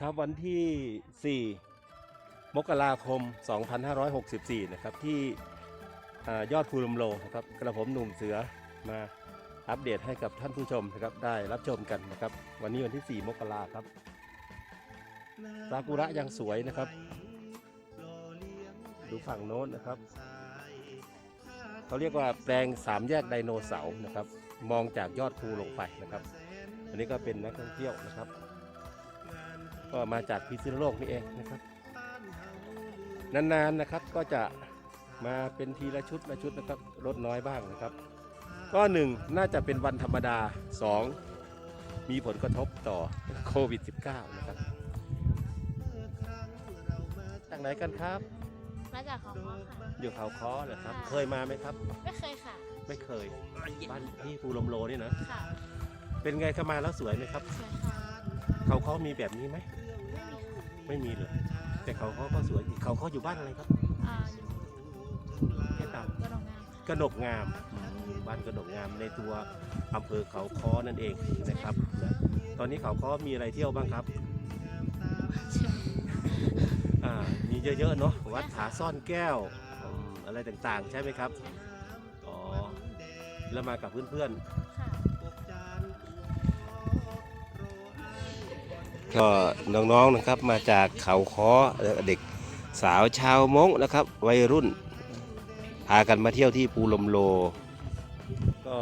ครับวันที่ 4 มกราคม 2564 นะครับ ที่อ่ายอดภูลมโลนะครับกระผมหนุ่มเสือมาอัปเดตให้กับท่านผู้ชมนะครับ ได้รับชมกันนะครับ วันนี้วันที่ 4 มกราครับซากุระยังสวยนะครับ ดูฝั่งโน้นนะครับ เขาเรียกว่าแปลงสามแยกไดโนเสาร์นะครับ มองจากยอดภูลงไปนะครับ อันนี้ก็เป็นนักท่องเที่ยวนะครับ ก็มาจากพิษณุโลกนี่เองนะครับ นานๆนะครับก็จะมาเป็นทีละชุดละชุดนะครับลดน้อยบ้างนะครับ ก็หนึ่งน่าจะเป็นวันธรรมดาสองมีผลกระทบต่อโควิด -19 นะครับจากไหนกันครับ มาจากของพ่อค่ะ อยู่เขาค้อเหรอครับ ค่ะ เคยมาไหมครับ ไม่เคยค่ะไม่ไม่เคย บ้านที่ภูลมโลนี่นะ ค่ะเป็นไงเข้ามาแล้วสวยไหมครับสวยค่ะ เขาค้อมีแบบนี้ไหม ไม่มีค่ะไม่มีเลยแต่เขาค้อก็สวยอีกเขาค้ออยู่บ้านอะไรครับอ่าอยู่แค่ตามก็ดองงามค่ะกระหนกงามอืมบ้านกระหนกงามในตัวอำเภอเขาค้อนั่นเองนะครับนะตอนนี้เขาค้อมีอะไรเที่ยวบ้างครับอ่ามีเยอะๆเนาะวัดผาซ่อนแก้วอืมอะไรต่างๆ ใช่ไหมครับอ๋อแล้วมากับเพื่อน ก็น้องๆนะครับมาจากเขาค้อเด็กสาวชาวมงนะครับ วัยรุ่น พากันมาเที่ยวที่ภูลมโล ก็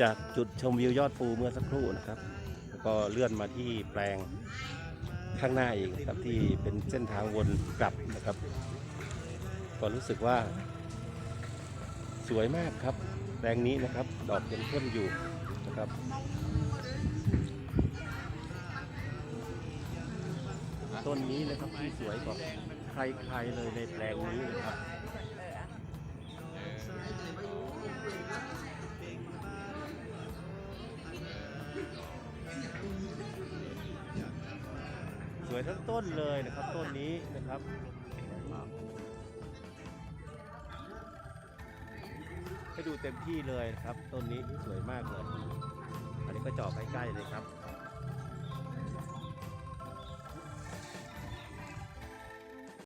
จากจุดชมวิวยอดภูเมื่อสักครู่นะครับ แล้วก็เลื่อนมาที่แปลงข้างหน้าอีกนะครับที่เป็นเส้นทางวนกลับนะครับก็รู้สึกว่าสวยมากครับแปลงนี้นะครับ ดอกยังเข้มอยู่นะครับ ต้นนี้นะครับที่สวยกว่าใครๆเลยในแปลงนี้นะครับสวยทั้งต้นเลยนะครับ ต้นนี้นะครับให้ดูเต็มที่เลยนะครับ ต้นนี้สวยมากเลย อันนี้ก็จาะใกล้ๆเลยครับ